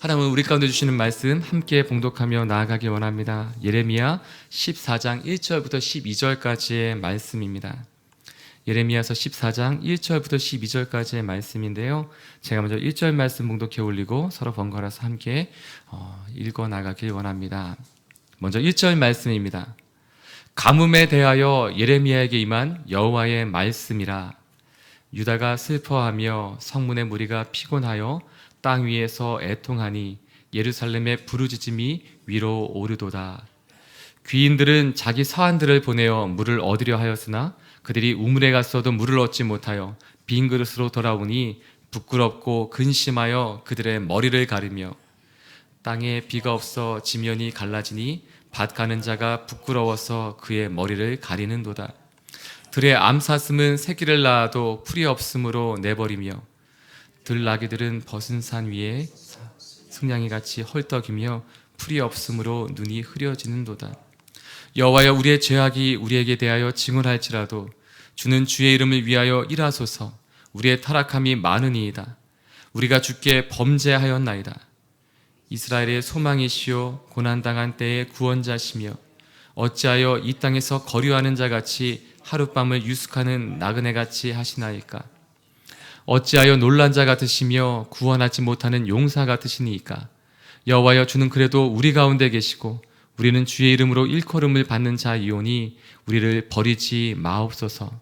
하나님은 우리 가운데 주시는 말씀 함께 봉독하며 나아가기 원합니다. 예레미야 14장 1절부터 12절까지의 말씀입니다. 예레미야서 14장 1절부터 12절까지의 말씀인데요. 제가 먼저 1절 말씀 봉독해 올리고 서로 번갈아서 함께 어, 읽어 나가길 원합니다. 먼저 1절 말씀입니다. 가뭄에 대하여 예레미야에게 임한 여호와의 말씀이라 유다가 슬퍼하며 성문의 무리가 피곤하여 땅 위에서 애통하니 예루살렘의 부르짖음이 위로 오르도다. 귀인들은 자기 사환들을 보내어 물을 얻으려 하였으나 그들이 우물에 갔어도 물을 얻지 못하여 빈 그릇으로 돌아오니 부끄럽고 근심하여 그들의 머리를 가르며 땅에 비가 없어 지면이 갈라지니 밭 가는 자가 부끄러워서 그의 머리를 가리는도다. 들의 암사슴은 새끼를 낳아도 풀이 없으므로 내버리며 들나귀들은 벗은 산 위에 승냥이 같이 헐떡이며 풀이 없으므로 눈이 흐려지는도다. 여호와여 우리의 죄악이 우리에게 대하여 증언할지라도 주는 주의 이름을 위하여 일하소서 우리의 타락함이 많으니이다. 우리가 주께 범죄하였나이다. 이스라엘의 소망이시요 고난당한 때의 구원자시며 어찌하여 이 땅에서 거류하는 자 같이 하룻밤을 유숙하는 나그네 같이 하시나이까 어찌하여 놀란 자 같으시며 구원하지 못하는 용사 같으시니이까? 여호와여 주는 그래도 우리 가운데 계시고 우리는 주의 이름으로 일컬음을 받는 자이오니 우리를 버리지 마옵소서.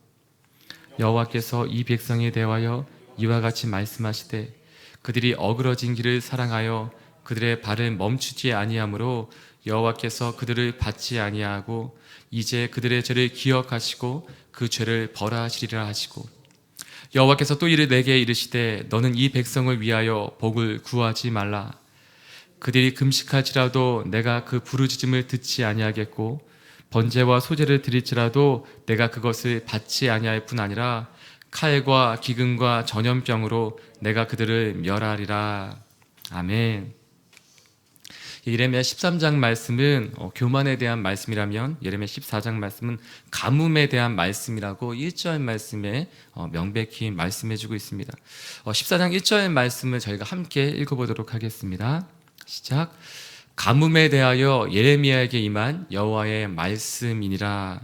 여호와께서 이 백성에 대하여 이와 같이 말씀하시되 그들이 어그러진 길을 사랑하여 그들의 발을 멈추지 아니하므로 여호와께서 그들을 받지 아니하고 이제 그들의 죄를 기억하시고 그 죄를 벌하시리라 하시고 여호와께서 또 이를 내게 이르시되 너는 이 백성을 위하여 복을 구하지 말라 그들이 금식할지라도 내가 그 부르짖음을 듣지 아니하겠고 번제와 소제를 드릴지라도 내가 그것을 받지 아니할 뿐 아니라 칼과 기근과 전염병으로 내가 그들을 멸하리라 아멘. 예레미야 13장 말씀은 어, 교만에 대한 말씀이라면 예레미야 14장 말씀은 가뭄에 대한 말씀이라고 1절 말씀에 어, 명백히 말씀해 주고 있습니다. 어, 14장 1절 말씀을 저희가 함께 읽어 보도록 하겠습니다. 시작. 가뭄에 대하여 예레미야에게 임한 여호와의 말씀이니라.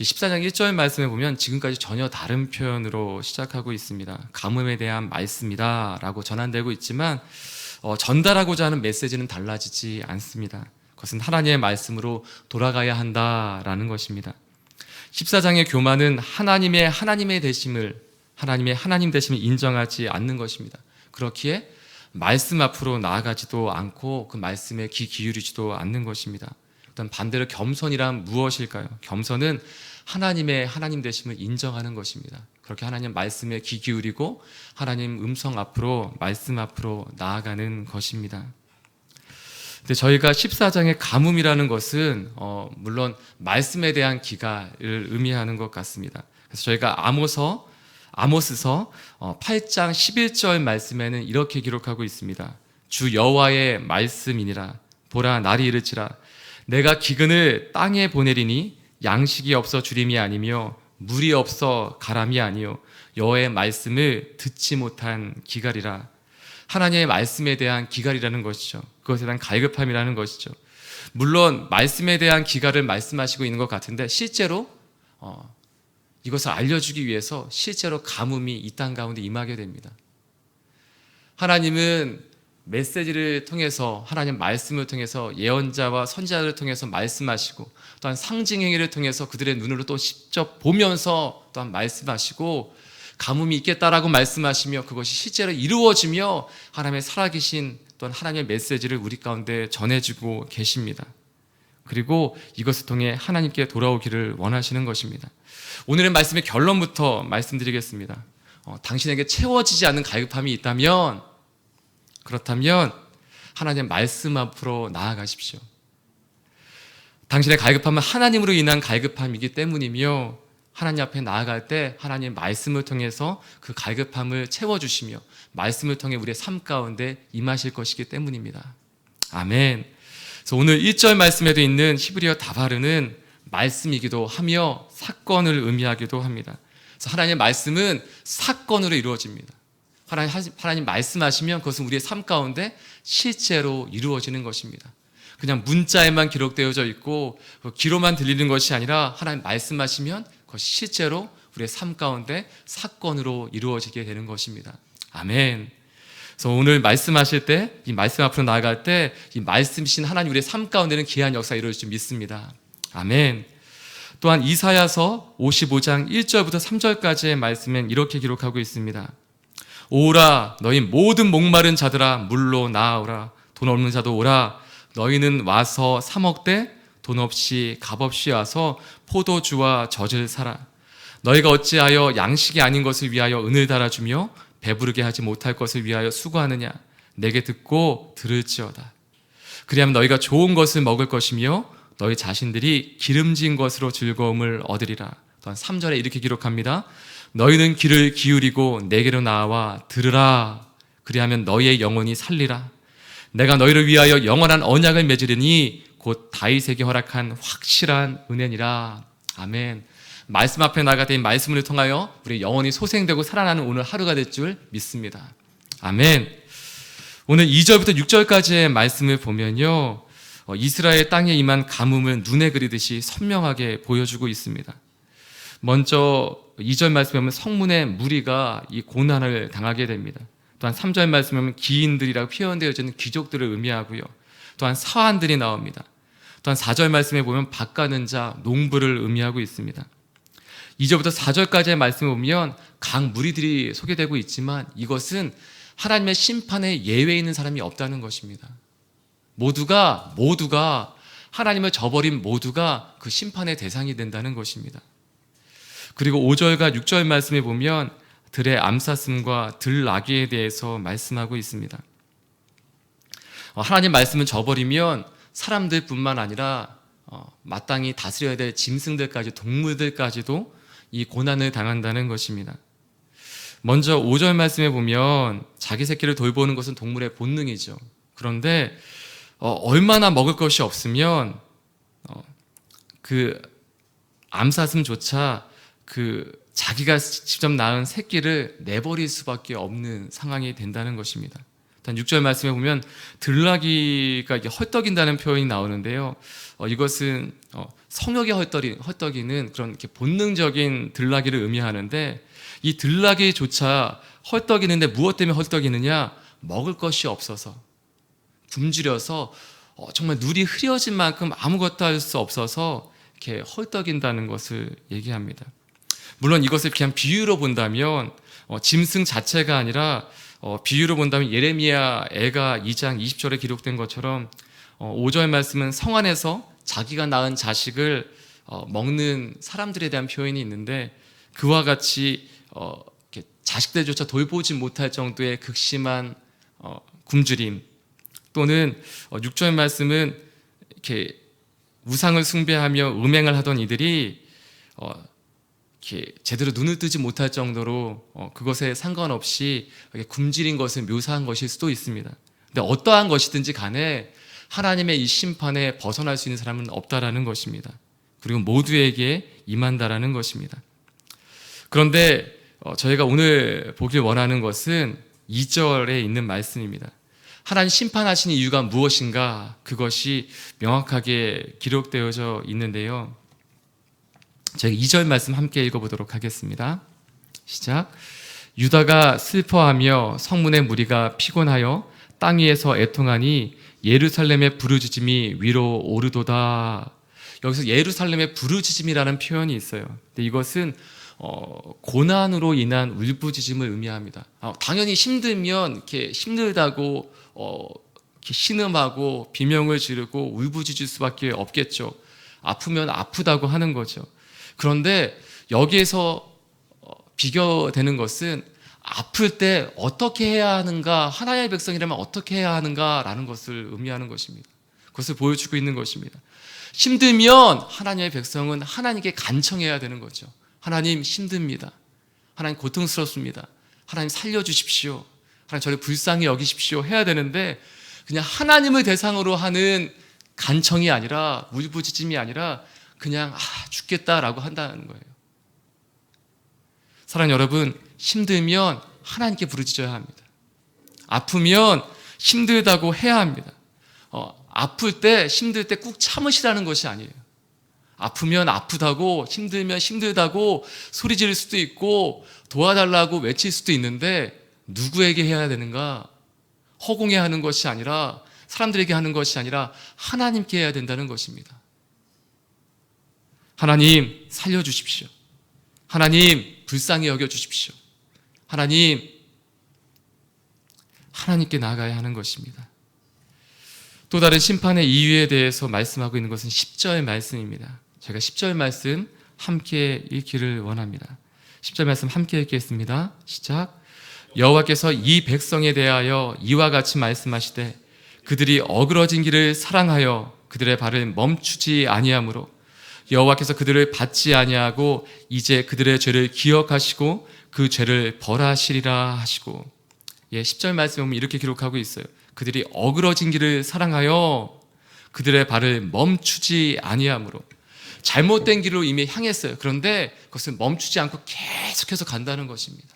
14장 1절 말씀에 보면 지금까지 전혀 다른 표현으로 시작하고 있습니다. 가뭄에 대한 말씀이다 라고 전환되고 있지만 어, 전달하고자 하는 메시지는 달라지지 않습니다. 그것은 하나님의 말씀으로 돌아가야 한다라는 것입니다. 14장의 교만은 하나님의 하나님의 되심을 하나님의 하나님 되심을 인정하지 않는 것입니다. 그렇기에 말씀 앞으로 나아가지도 않고 그 말씀에 귀 기울이지도 않는 것입니다. 일단 반대로 겸손이란 무엇일까요? 겸손은 하나님의 하나님 되심을 인정하는 것입니다. 그렇게 하나님 말씀에 귀 기울이고 하나님 음성 앞으로 말씀 앞으로 나아가는 것입니다. 근데 저희가 14장의 가뭄이라는 것은 어, 물론 말씀에 대한 기가를 의미하는 것 같습니다. 그래서 저희가 아모서 아모스서 8장 11절 말씀에는 이렇게 기록하고 있습니다. 주 여호와의 말씀이니라 보라 날이 이르치라 내가 기근을 땅에 보내리니 양식이 없어 주림이 아니며 물이 없어 가람이 아니요 여호와의 말씀을 듣지 못한 기갈이라 하나님의 말씀에 대한 기갈이라는 것이죠. 그것에 대한 갈급함이라는 것이죠. 물론 말씀에 대한 기갈을 말씀하시고 있는 것 같은데 실제로 어, 이것을 알려주기 위해서 실제로 가뭄이 이 땅 가운데 임하게 됩니다. 하나님은 메시지를 통해서 하나님 말씀을 통해서 예언자와 선지자를 통해서 말씀하시고 또한 상징 행위를 통해서 그들의 눈으로 또 직접 보면서 또한 말씀하시고 가뭄이 있겠다라고 말씀하시며 그것이 실제로 이루어지며 하나님의 살아계신 또한 하나님의 메시지를 우리 가운데 전해주고 계십니다. 그리고 이것을 통해 하나님께 돌아오기를 원하시는 것입니다. 오늘의 말씀의 결론부터 말씀드리겠습니다. 어, 당신에게 채워지지 않는 갈급함이 있다면 그렇다면 하나님 말씀 앞으로 나아가십시오. 당신의 갈급함은 하나님으로 인한 갈급함이기 때문이며 하나님 앞에 나아갈 때 하나님 말씀을 통해서 그 갈급함을 채워주시며 말씀을 통해 우리의 삶 가운데 임하실 것이기 때문입니다. 아멘. 그래서 오늘 1절 말씀에도 있는 히브리어 다바르는 말씀이기도 하며 사건을 의미하기도 합니다. 그래서 하나님의 말씀은 사건으로 이루어집니다. 하나님, 하나님 말씀하시면 그것은 우리의 삶 가운데 실제로 이루어지는 것입니다. 그냥 문자에만 기록되어져 있고 그 귀로만 들리는 것이 아니라 하나님 말씀하시면 그것이 실제로 우리의 삶 가운데 사건으로 이루어지게 되는 것입니다. 아멘. 그래서 오늘 말씀하실 때, 이 말씀 앞으로 나아갈 때, 이 말씀이신 하나님 우리의 삶 가운데는 귀한 역사 이루어질 줄 믿습니다. 아멘. 또한 이사야서 55장 1절부터 3절까지의 말씀엔 이렇게 기록하고 있습니다. 오라 너희 모든 목마른 자들아 물로 나아오라. 돈 없는 자도 오라. 너희는 와서 사 먹되 돈 없이 값 없이 와서 포도주와 젖을 사라. 너희가 어찌하여 양식이 아닌 것을 위하여 은을 달아주며 배부르게 하지 못할 것을 위하여 수고하느냐? 내게 듣고 들을지어다. 그리하면 너희가 좋은 것을 먹을 것이며 너희 자신들이 기름진 것으로 즐거움을 얻으리라. 또한 3절에 이렇게 기록합니다 너희는 귀를 기울이고 내게로 나와 들으라. 그리하면 너희의 영혼이 살리라. 내가 너희를 위하여 영원한 언약을 맺으리니 곧 다윗에게 허락한 확실한 은혜니라. 아멘. 말씀 앞에 나가 된 말씀을 통하여 우리 영혼이 소생되고 살아나는 오늘 하루가 될 줄 믿습니다. 아멘. 오늘 2절부터 6절까지의 말씀을 보면요 어, 이스라엘 땅에 임한 가뭄을 눈에 그리듯이 선명하게 보여주고 있습니다 먼저 2절 말씀에 보면 성문의 무리가 이 고난을 당하게 됩니다. 또한 3절 말씀에 보면 기인들이라고 표현되어지는 귀족들을 의미하고요. 또한 사환들이 나옵니다. 또한 4절 말씀에 보면 밭 가는 자, 농부를 의미하고 있습니다. 2절부터 4절까지의 말씀을 보면 각 무리들이 소개되고 있지만 이것은 하나님의 심판에 예외 있는 사람이 없다는 것입니다. 모두가 모두가 하나님을 저버린 모두가 그 심판의 대상이 된다는 것입니다. 그리고 5절과 6절 말씀에 보면 들의 암사슴과 들나귀에 대해서 말씀하고 있습니다. 어, 하나님 말씀을 저버리면 사람들뿐만 아니라 어, 마땅히 다스려야 될 짐승들까지 동물들까지도 이 고난을 당한다는 것입니다. 먼저 5절 말씀에 보면 자기 새끼를 돌보는 것은 동물의 본능이죠. 그런데 어, 얼마나 먹을 것이 없으면 그 암사슴조차 그 자기가 직접 낳은 새끼를 내버릴 수밖에 없는 상황이 된다는 것입니다. 단 6절 말씀에 보면 들나귀가 헐떡인다는 표현이 나오는데요. 어, 이것은 어, 성욕의 헐떡이, 헐떡이는 그런 본능적인 들나귀를 의미하는데 이 들나귀조차 헐떡이는데 무엇 때문에 헐떡이느냐? 먹을 것이 없어서 굶주려서 어, 정말 눈이 흐려진 만큼 아무것도 할 수 없어서 이렇게 헐떡인다는 것을 얘기합니다. 물론 이것을 그냥 비유로 본다면 어, 짐승 자체가 아니라 어, 비유로 본다면 예레미야 애가 2장 20절에 기록된 것처럼 어, 5절 말씀은 성 안에서 자기가 낳은 자식을 어, 먹는 사람들에 대한 표현이 있는데 그와 같이 어, 자식들조차 돌보지 못할 정도의 극심한 어, 굶주림. 또는 6절 말씀은 이렇게 우상을 숭배하며 음행을 하던 이들이 이렇게 제대로 눈을 뜨지 못할 정도로 어, 그것에 상관없이 굶주린 것을 묘사한 것일 수도 있습니다. 근데 어떠한 것이든지 간에 하나님의 이 심판에 벗어날 수 있는 사람은 없다라는 것입니다. 그리고 모두에게 임한다라는 것입니다. 그런데 어, 저희가 오늘 보길 원하는 것은 2절에 있는 말씀입니다. 하나님 심판하신 이유가 무엇인가? 그것이 명확하게 기록되어져 있는데요. 제가 2절 말씀 함께 읽어보도록 하겠습니다. 시작. 유다가 슬퍼하며 성문의 무리가 피곤하여 땅 위에서 애통하니 예루살렘의 부르짖음이 위로 오르도다. 여기서 예루살렘의 부르짖음이라는 표현이 있어요. 근데 이것은 어, 고난으로 인한 울부짖음을 의미합니다. 어, 당연히 힘들면 이렇게 힘들다고 어, 이렇게 신음하고 비명을 지르고 울부짖을 수밖에 없겠죠. 아프면 아프다고 하는 거죠. 그런데 여기에서 어, 비교되는 것은 아플 때 어떻게 해야 하는가, 하나의 백성이라면 어떻게 해야 하는가라는 것을 의미하는 것입니다. 그것을 보여주고 있는 것입니다. 힘들면 하나님의 백성은 하나님께 간청해야 되는 거죠. 하나님 힘듭니다. 하나님 고통스럽습니다. 하나님 살려주십시오. 하나님 저를 불쌍히 여기십시오. 해야 되는데 그냥 하나님을 대상으로 하는 간청이 아니라 울부짖음이 아니라 그냥 아, 죽겠다라고 한다는 거예요. 사랑 여러분, 힘들면 하나님께 부르짖어야 합니다. 아프면 힘들다고 해야 합니다. 어, 아플 때 힘들 때 꾹 참으시라는 것이 아니에요. 아프면 아프다고 힘들면 힘들다고 소리 지를 수도 있고 도와달라고 외칠 수도 있는데 누구에게 해야 되는가? 허공에 하는 것이 아니라 사람들에게 하는 것이 아니라 하나님께 해야 된다는 것입니다. 하나님 살려 주십시오. 하나님 불쌍히 여겨 주십시오. 하나님 하나님께 나아가야 하는 것입니다. 또 다른 심판의 이유에 대해서 말씀하고 있는 것은 10절 말씀입니다. 제가 10절 말씀 함께 읽기를 원합니다. 10절 말씀 함께 읽겠습니다. 시작. 여호와께서 이 백성에 대하여 이와 같이 말씀하시되 그들이 어그러진 길을 사랑하여 그들의 발을 멈추지 아니하므로 여호와께서 그들을 받지 아니하고 이제 그들의 죄를 기억하시고 그 죄를 벌하시리라 하시고 예, 10절 말씀에 보면 이렇게 기록하고 있어요. 그들이 어그러진 길을 사랑하여 그들의 발을 멈추지 아니하므로 잘못된 길로 이미 향했어요. 그런데 그것을 멈추지 않고 계속해서 간다는 것입니다.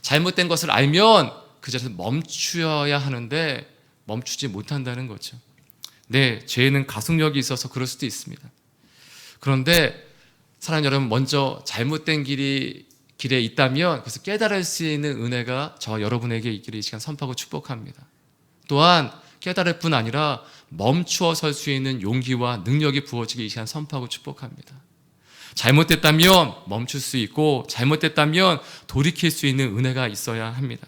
잘못된 것을 알면 그 자리에서 멈추어야 하는데 멈추지 못한다는 거죠. 네, 죄는 가속력이 있어서 그럴 수도 있습니다. 그런데 사랑 여러분 먼저 잘못된 길이 길에 있다면 그래서 깨달을 수 있는 은혜가 저 여러분에게 있기를 이 시간 선포하고 축복합니다. 또한 깨달을 뿐 아니라 멈추어 설 수 있는 용기와 능력이 부어지기 이 시간 선포하고 축복합니다. 잘못됐다면 멈출 수 있고 잘못됐다면 돌이킬 수 있는 은혜가 있어야 합니다.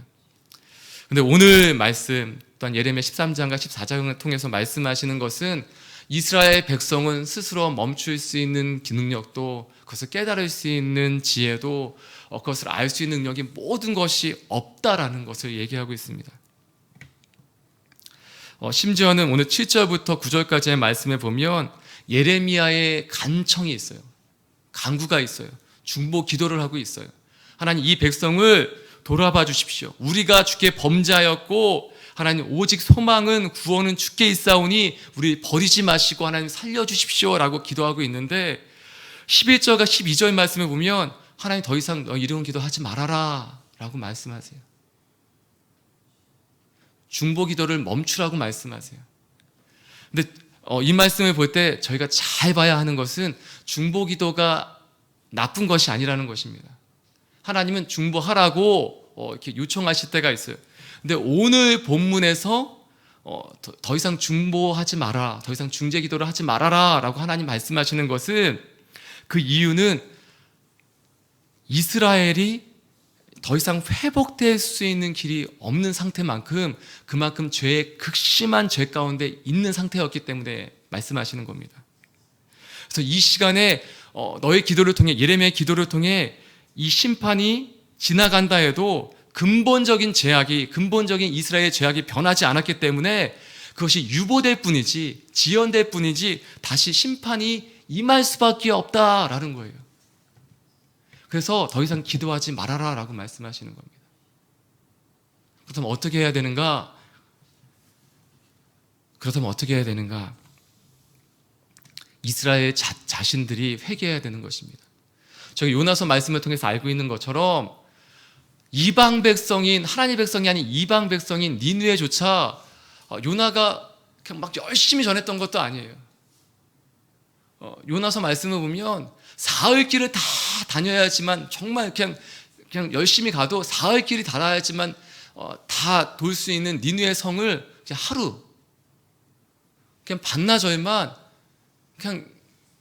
근데 오늘 말씀 또한 예레미야 13장과 14장을 통해서 말씀하시는 것은 이스라엘 백성은 스스로 멈출 수 있는 기능력도 그것을 깨달을 수 있는 지혜도 어, 그것을 알 수 있는 능력이 모든 것이 없다라는 것을 얘기하고 있습니다. 어, 심지어는 오늘 7절부터 9절까지의 말씀에 보면 예레미야의 간청이 있어요. 간구가 있어요. 중보 기도를 하고 있어요. 하나님 이 백성을 돌아봐 주십시오. 우리가 주께 범죄하였고 하나님 오직 소망은 구원은 주께 있사오니 우리 버리지 마시고 하나님 살려 주십시오라고 기도하고 있는데 11절과 12절 말씀에 보면 하나님 더 이상 너 이런 기도하지 말아라 라고 말씀하세요. 중보 기도를 멈추라고 말씀하세요. 근데 어, 이 말씀을 볼 때 저희가 잘 봐야 하는 것은 중보 기도가 나쁜 것이 아니라는 것입니다. 하나님은 중보하라고 어, 이렇게 요청하실 때가 있어요. 근데 오늘 본문에서 어, 더, 더 이상 중보하지 마라, 더 이상 중재 기도를 하지 말아라 라고 하나님 말씀하시는 것은 그 이유는 이스라엘이 더 이상 회복될 수 있는 길이 없는 상태만큼 그만큼 죄의 극심한 죄 가운데 있는 상태였기 때문에 말씀하시는 겁니다. 그래서 이 시간에 어, 너의 기도를 통해 예레미야의 기도를 통해 이 심판이 지나간다 해도 근본적인 제약이 근본적인 이스라엘의 제약이 변하지 않았기 때문에 그것이 유보될 뿐이지 지연될 뿐이지 다시 심판이 임할 수밖에 없다라는 거예요. 그래서 더 이상 기도하지 말아라라고 말씀하시는 겁니다. 그렇다면 어떻게 해야 되는가? 그렇다면 어떻게 해야 되는가? 이스라엘 자, 자신들이 회개해야 되는 것입니다. 저희 요나서 말씀을 통해서 알고 있는 것처럼 이방 백성인 하나님 백성이 아닌 이방 백성인 니누에조차 어, 요나가 그냥 막 열심히 전했던 것도 아니에요. 어, 요나서 말씀을 보면 사흘 길을 다 다녀야지만 정말 그냥 그냥 열심히 가도 사흘 길이 달아야지만 어, 다돌 수 있는 니누의 성을 하루 그냥 반나절만 그냥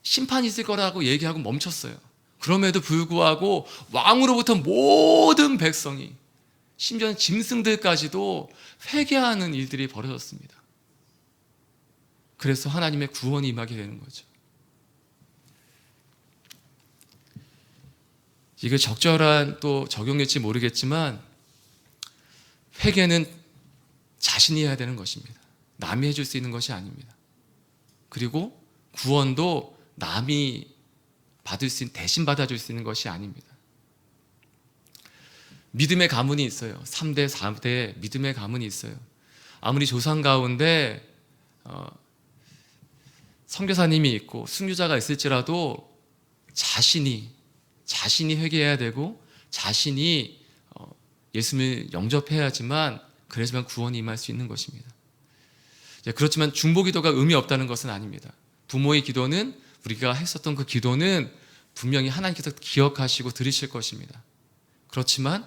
심판이 있을 거라고 얘기하고 멈췄어요. 그럼에도 불구하고 왕으로부터 모든 백성이 심지어 짐승들까지도 회개하는 일들이 벌어졌습니다. 그래서 하나님의 구원이 임하게 되는 거죠. 이게 적절한 또 적용일지 모르겠지만 회개는 자신이 해야 되는 것입니다. 남이 해줄 수 있는 것이 아닙니다. 그리고 구원도 남이 받을 수 있는, 대신 받아줄 수 있는 것이 아닙니다. 믿음의 가문이 있어요. 3대, 4대 믿음의 가문이 있어요. 아무리 조상 가운데 어, 선교사님이 있고 순교자가 있을지라도 자신이 자신이 회개해야 되고 자신이 어, 예수님을 영접해야지만 그래야지만 구원이 임할 수 있는 것입니다. 예, 그렇지만 중보 기도가 의미 없다는 것은 아닙니다. 부모의 기도는 우리가 했었던 그 기도는 분명히 하나님께서 기억하시고 들으실 것입니다. 그렇지만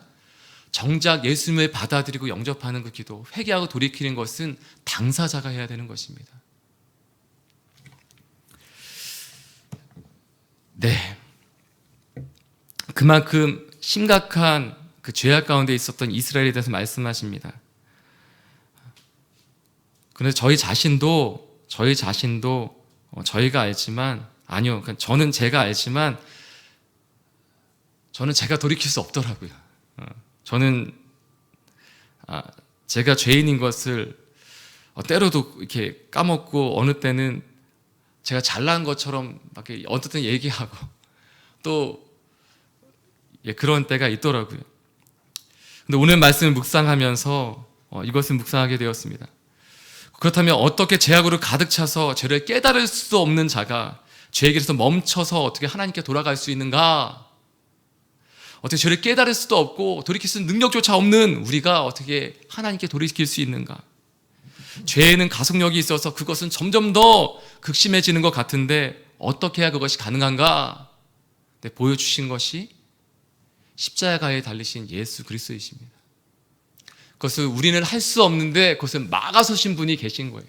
정작 예수님을 받아들이고 영접하는 그 기도, 회개하고 돌이키는 것은 당사자가 해야 되는 것입니다. 네. 그만큼 심각한 그 죄악 가운데 있었던 이스라엘에 대해서 말씀하십니다. 그런데 저희 자신도 저희 자신도 어, 저희가 알지만 아니요, 그러니까 저는 제가 알지만 저는 제가 돌이킬 수 없더라고요. 어, 저는 아, 제가 죄인인 것을 어, 때로도 이렇게 까먹고 어느 때는 제가 잘난 것처럼 막땐 얘기하고 또 예, 그런 때가 있더라고요. 근데 오늘 말씀을 묵상하면서 어, 이것을 묵상하게 되었습니다. 그렇다면 어떻게 죄악으로 가득 차서 죄를 깨달을 수 없는 자가 죄의 길에서 멈춰서 어떻게 하나님께 돌아갈 수 있는가? 어떻게 죄를 깨달을 수도 없고 돌이킬 수 있는 능력조차 없는 우리가 어떻게 하나님께 돌이킬 수 있는가? 죄에는 가속력이 있어서 그것은 점점 더 극심해지는 것 같은데 어떻게 해야 그것이 가능한가? 네, 보여주신 것이 십자가에 달리신 예수 그리스도이십니다. 그것을 우리는 할 수 없는데 그것을 막아서신 분이 계신 거예요.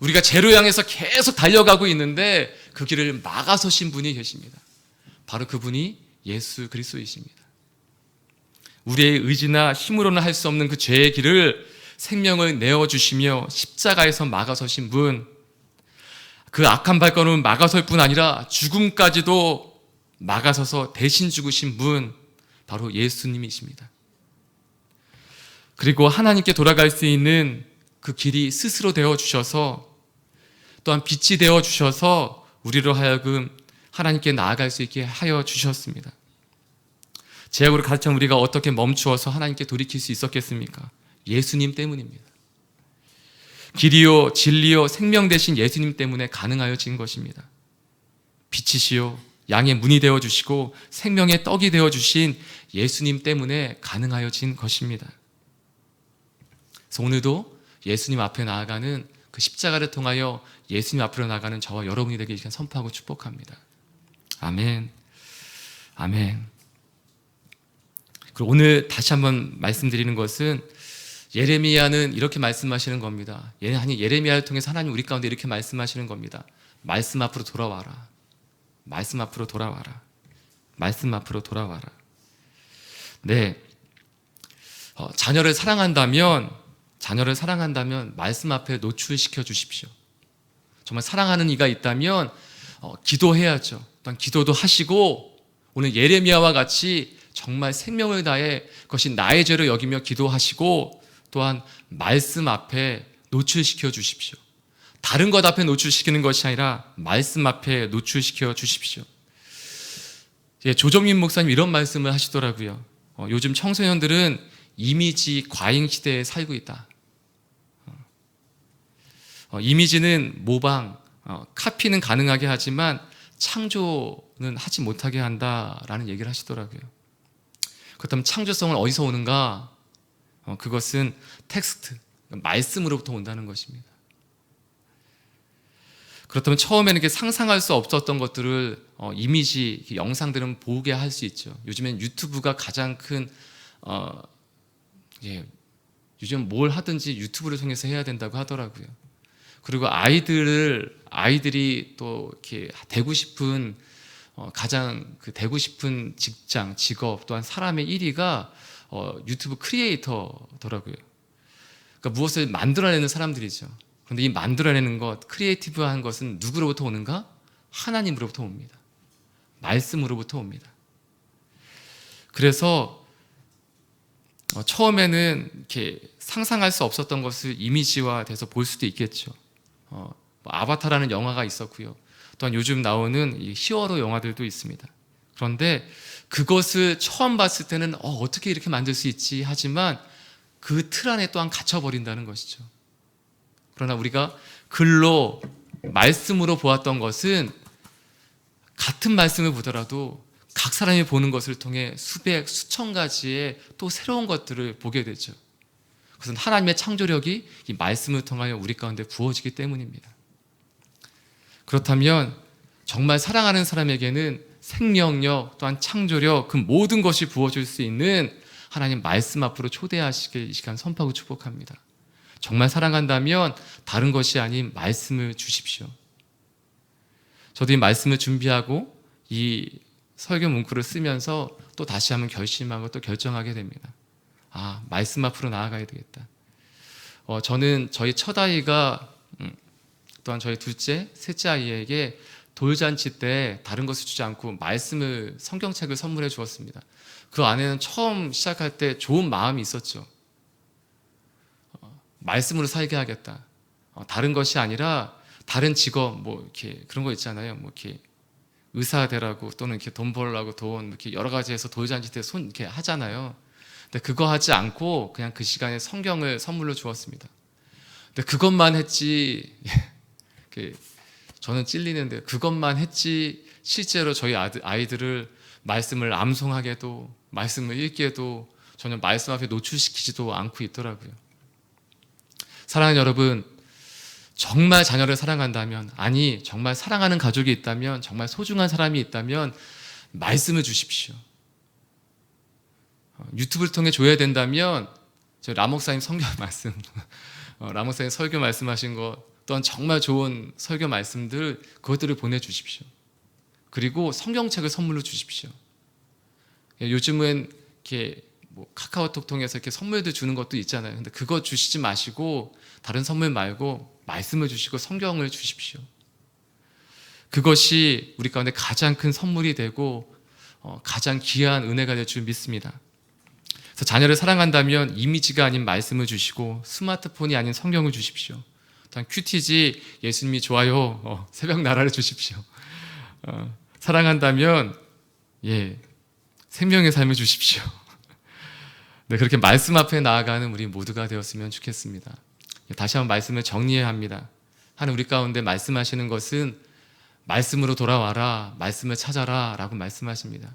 우리가 죄로 향해서 계속 달려가고 있는데 그 길을 막아서신 분이 계십니다. 바로 그분이 예수 그리스도이십니다. 우리의 의지나 힘으로는 할 수 없는 그 죄의 길을 생명을 내어 주시며 십자가에서 막아서신 분, 그 악한 발걸음을 막아설 뿐 아니라 죽음까지도 막아서서 대신 죽으신 분, 바로 예수님이십니다. 그리고 하나님께 돌아갈 수 있는 그 길이 스스로 되어 주셔서 또한 빛이 되어 주셔서 우리로 하여금 하나님께 나아갈 수 있게 하여 주셨습니다. 제약으로 가득 우리가 어떻게 멈추어서 하나님께 돌이킬 수 있었겠습니까? 예수님 때문입니다. 길이요, 진리요, 생명 되신 예수님 때문에 가능하여진 것입니다. 빛이시요, 양의 문이 되어 주시고 생명의 떡이 되어 주신 예수님 때문에 가능하여진 것입니다. 그래서 오늘도 예수님 앞에 나아가는 그 십자가를 통하여 예수님 앞으로 나가는 저와 여러분이 되길 선포하고 축복합니다. 아멘. 아멘. 그리고 오늘 다시 한번 말씀드리는 것은 예레미야는 이렇게 말씀하시는 겁니다. 아니 예레미야를 통해서 하나님 우리 가운데 이렇게 말씀하시는 겁니다. 말씀 앞으로 돌아와라. 말씀 앞으로 돌아와라. 말씀 앞으로 돌아와라. 네. 어, 자녀를 사랑한다면 자녀를 사랑한다면 말씀 앞에 노출시켜 주십시오. 정말 사랑하는 이가 있다면 어, 기도해야죠. 또한 기도도 하시고 오늘 예레미야와 같이 정말 생명을 다해 그것이 나의 죄로 여기며 기도하시고 또한 말씀 앞에 노출시켜 주십시오. 다른 것 앞에 노출시키는 것이 아니라 말씀 앞에 노출시켜 주십시오. 예, 조정민 목사님 이런 말씀을 하시더라고요. 어, 요즘 청소년들은 이미지 과잉 시대에 살고 있다. 어, 이미지는 모방, 어, 카피는 가능하게 하지만 창조는 하지 못하게 한다라는 얘기를 하시더라고요. 그렇다면 창조성은 어디서 오는가? 어, 그것은 텍스트, 말씀으로부터 온다는 것입니다. 그렇다면 처음에는 이렇게 상상할 수 없었던 것들을 어, 이미지, 영상들은 보게 할 수 있죠. 요즘엔 유튜브가 가장 큰 어, 예, 요즘 뭘 하든지 유튜브를 통해서 해야 된다고 하더라고요. 그리고 아이들을 아이들이 또 이렇게 되고 싶은 어, 가장 그 되고 싶은 직장, 직업 또한 사람의 1위가 어, 유튜브 크리에이터더라고요. 그러니까 무엇을 만들어내는 사람들이죠. 그런데 이 만들어내는 것, 크리에이티브한 것은 누구로부터 오는가? 하나님으로부터 옵니다. 말씀으로부터 옵니다. 그래서 어, 처음에는 이렇게 상상할 수 없었던 것을 이미지화돼서 볼 수도 있겠죠. 어, 뭐 아바타라는 영화가 있었고요. 또한 요즘 나오는 히어로 영화들도 있습니다. 그런데 그것을 처음 봤을 때는 어, 떻게 이렇게 만들 수 있지 하지만 그 틀 안에 또한 갇혀버린다는 것이죠. 그러나 우리가 글로 말씀으로 보았던 것은 같은 말씀을 보더라도 각 사람이 보는 것을 통해 수백, 수천 가지의 또 새로운 것들을 보게 되죠. 그것은 하나님의 창조력이 이 말씀을 통하여 우리 가운데 부어지기 때문입니다. 그렇다면 정말 사랑하는 사람에게는 생명력 또한 창조력 그 모든 것이 부어질 수 있는 하나님 말씀 앞으로 초대하시길 이 시간 선포하고 축복합니다. 정말 사랑한다면 다른 것이 아닌 말씀을 주십시오. 저도 이 말씀을 준비하고 이 설교 문구를 쓰면서 또 다시 한번 결심하고 또 결정하게 됩니다. 아, 말씀 앞으로 나아가야 되겠다. 어, 저는 저희 첫 아이가 음, 또한 저희 둘째, 셋째 아이에게 돌잔치 때 다른 것을 주지 않고 말씀을 성경책을 선물해 주었습니다. 그 안에는 처음 시작할 때 좋은 마음이 있었죠. 어, 말씀으로 살게 하겠다. 어, 다른 것이 아니라 다른 직업 뭐 이렇게 그런 거 있잖아요. 뭐 이렇게 의사 되라고 또는 이렇게 돈 벌라고 돈 이렇게 여러 가지 해서 돌잔치 때 손 이렇게 하잖아요. 근데 그거 하지 않고 그냥 그 시간에 성경을 선물로 주었습니다. 근데 그것만 했지 그 저는 찔리는데 그것만 했지 실제로 저희 아이들을 말씀을 암송하게도 말씀을 읽게도 전혀 말씀 앞에 노출시키지도 않고 있더라고요. 사랑하는 여러분, 정말 자녀를 사랑한다면, 아니, 정말 사랑하는 가족이 있다면, 정말 소중한 사람이 있다면, 말씀을 주십시오. 어, 유튜브를 통해 줘야 된다면, 저 라목사님 성경 말씀, 어, 라목사님 설교 말씀하신 것, 또한 정말 좋은 설교 말씀들, 그것들을 보내주십시오. 그리고 성경책을 선물로 주십시오. 예, 요즘은 이렇게 뭐 카카오톡 통해서 이렇게 선물도 주는 것도 있잖아요. 근데 그거 주시지 마시고 다른 선물 말고 말씀을 주시고 성경을 주십시오. 그것이 우리 가운데 가장 큰 선물이 되고 어, 가장 귀한 은혜가 될 줄 믿습니다. 그래서 자녀를 사랑한다면 이미지가 아닌 말씀을 주시고 스마트폰이 아닌 성경을 주십시오. 단 큐티지 예수님이 좋아요 어, 새벽 나라를 주십시오. 어, 사랑한다면 예 생명의 삶을 주십시오. 네, 그렇게 말씀 앞에 나아가는 우리 모두가 되었으면 좋겠습니다. 다시 한번 말씀을 정리해야 합니다. 하는 우리 가운데 말씀하시는 것은 말씀으로 돌아와라, 말씀을 찾아라 라고 말씀하십니다.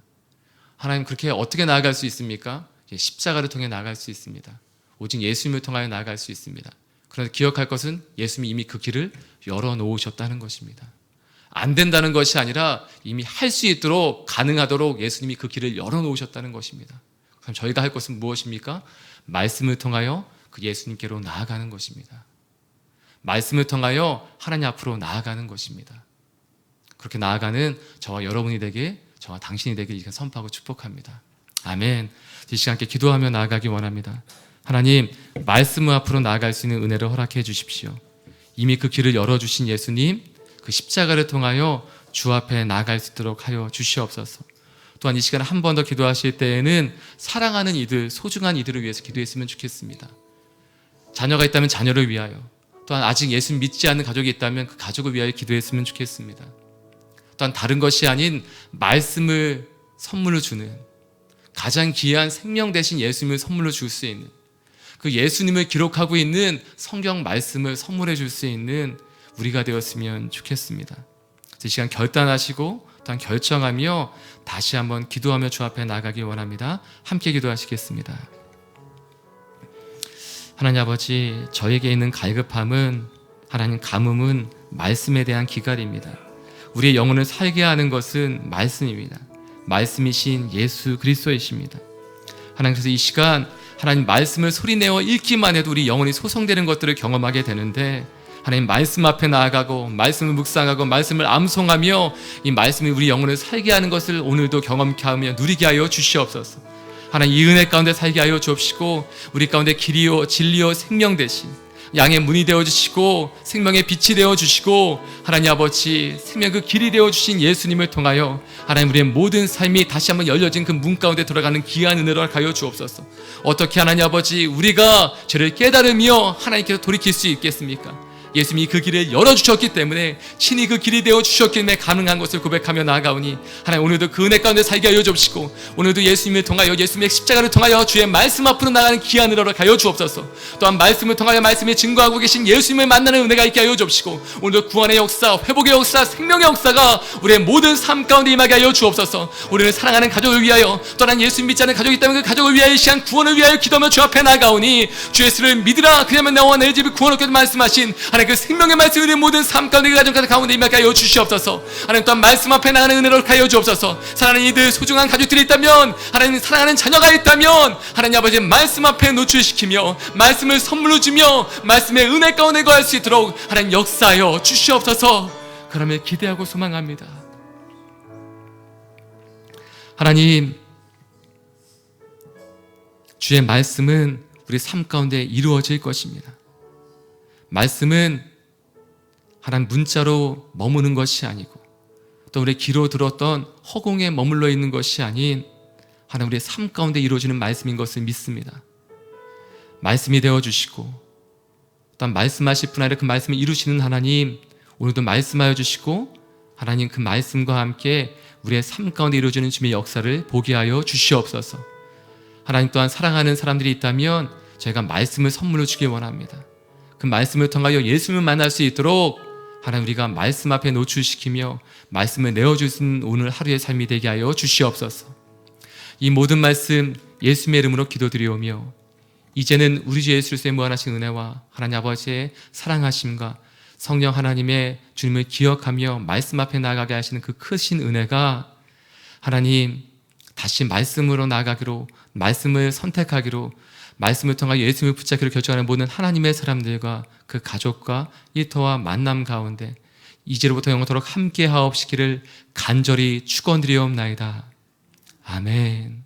하나님 그렇게 어떻게 나아갈 수 있습니까? 십자가를 통해 나아갈 수 있습니다. 오직 예수님을 통하여 나아갈 수 있습니다. 그런데 기억할 것은 예수님이 이미 그 길을 열어놓으셨다는 것입니다. 안 된다는 것이 아니라 이미 할 수 있도록 가능하도록 예수님이 그 길을 열어놓으셨다는 것입니다. 그럼 저희가 할 것은 무엇입니까? 말씀을 통하여 그 예수님께로 나아가는 것입니다. 말씀을 통하여 하나님 앞으로 나아가는 것입니다. 그렇게 나아가는 저와 여러분이 되게 저와 당신이 되길 선포하고 축복합니다. 아멘. 이 시간 함께 기도하며 나아가기 원합니다. 하나님, 말씀 앞으로 나아갈 수 있는 은혜를 허락해 주십시오. 이미 그 길을 열어주신 예수님, 그 십자가를 통하여 주 앞에 나아갈 수 있도록 하여 주시옵소서. 또한 이 시간에 한번 더 기도하실 때에는 사랑하는 이들, 소중한 이들을 위해서 기도했으면 좋겠습니다. 자녀가 있다면 자녀를 위하여, 또한 아직 예수 믿지 않는 가족이 있다면 그 가족을 위하여 기도했으면 좋겠습니다. 또한 다른 것이 아닌 말씀을 선물로 주는 가장 귀한 생명 대신 예수님을 선물로 줄 수 있는 그 예수님을 기록하고 있는 성경 말씀을 선물해 줄 수 있는 우리가 되었으면 좋겠습니다. 이 시간 결단하시고 또한 결정하며 다시 한번 기도하며 주 앞에 나가기 원합니다. 함께 기도하시겠습니다. 하나님 아버지, 저에게 있는 갈급함은 하나님 가뭄은 말씀에 대한 기갈입니다. 우리의 영혼을 살게 하는 것은 말씀입니다. 말씀이신 예수 그리스도이십니다. 하나님께서 이 시간 하나님 말씀을 소리내어 읽기만 해도 우리 영혼이 소성되는 것들을 경험하게 되는데 하나님 말씀 앞에 나아가고 말씀을 묵상하고 말씀을 암송하며 이 말씀이 우리 영혼을 살게 하는 것을 오늘도 경험케 하며 누리게 하여 주시옵소서. 하나님 이 은혜 가운데 살게 하여 주옵시고 우리 가운데 길이요 진리요 생명 대신 양의 문이 되어 주시고 생명의 빛이 되어 주시고 하나님 아버지 생명 그 길이 되어 주신 예수님을 통하여 하나님 우리의 모든 삶이 다시 한번 열려진 그 문 가운데 들어가는 귀한 은혜를 가여 주옵소서. 어떻게 하나님 아버지 우리가 죄를 깨달으며 하나님께서 돌이킬 수 있겠습니까? 예수님이 그 길을 열어주셨기 때문에 친히 그 길이 되어 주셨기 때문에 가능한 것을 고백하며 나아가오니 하나님 오늘도 그 은혜 가운데 살게 하여 주옵시고 오늘도 예수님을 통하여 예수님의 십자가를 통하여 주의 말씀 앞으로 나가는 귀한 은혜로 가여 주옵소서. 또한 말씀을 통하여 말씀에 증거하고 계신 예수님을 만나는 은혜가 있게 하여 주옵시고 오늘도 구원의 역사 회복의 역사 생명의 역사가 우리의 모든 삶 가운데 임하게 하여 주옵소서. 우리는 사랑하는 가족을 위하여 또한 예수님 믿지 않는 가족이 있다면 그 가족을 위하여 이 시간 구원을 위하여 기도하며 주 앞에 나가오니 주 예수를 믿으라. 그러면 나와 내 집이 구원 얻게 말씀하신 하나님 그 생명의 말씀이 모든 삶 가운데 그 가정 가운데 임하게 하여 주시옵소서. 하나님 또한 말씀 앞에 나가는 은혜로 가여 주옵소서. 사랑하는 이들 소중한 가족들이 있다면 하나님 사랑하는 자녀가 있다면 하나님 아버지 말씀 앞에 노출시키며 말씀을 선물로 주며 말씀의 은혜 가운데 거할 수 있도록 하나님 역사하여 주시옵소서. 그러면 기대하고 소망합니다. 하나님 주의 말씀은 우리 삶 가운데 이루어질 것입니다. 말씀은 하나님 문자로 머무는 것이 아니고 또 우리 귀로 들었던 허공에 머물러 있는 것이 아닌 하나님 우리의 삶 가운데 이루어지는 말씀인 것을 믿습니다. 말씀이 되어 주시고 또한 말씀하실 분 아니라 그 말씀을 이루시는 하나님 오늘도 말씀하여 주시고 하나님 그 말씀과 함께 우리의 삶 가운데 이루어지는 주님의 역사를 보게 하여 주시옵소서. 하나님 또한 사랑하는 사람들이 있다면 저희가 말씀을 선물로 주기 원합니다. 그 말씀을 통하여 예수님을 만날 수 있도록 하나님 우리가 말씀 앞에 노출시키며 말씀을 내어주신 오늘 하루의 삶이 되게 하여 주시옵소서. 이 모든 말씀 예수님의 이름으로 기도드리오며 이제는 우리 주 예수 그리스도의 무한하신 은혜와 하나님 아버지의 사랑하심과 성령 하나님의 주님을 기억하며 말씀 앞에 나가게 하시는 그 크신 은혜가 하나님 다시 말씀으로 나가기로 말씀을 선택하기로 말씀을 통하여 예수님을 붙잡기로 결정하는 모든 하나님의 사람들과 그 가족과 일터와 만남 가운데 이제로부터 영원토록 함께 하옵시기를 간절히 축원드리옵나이다. 아멘.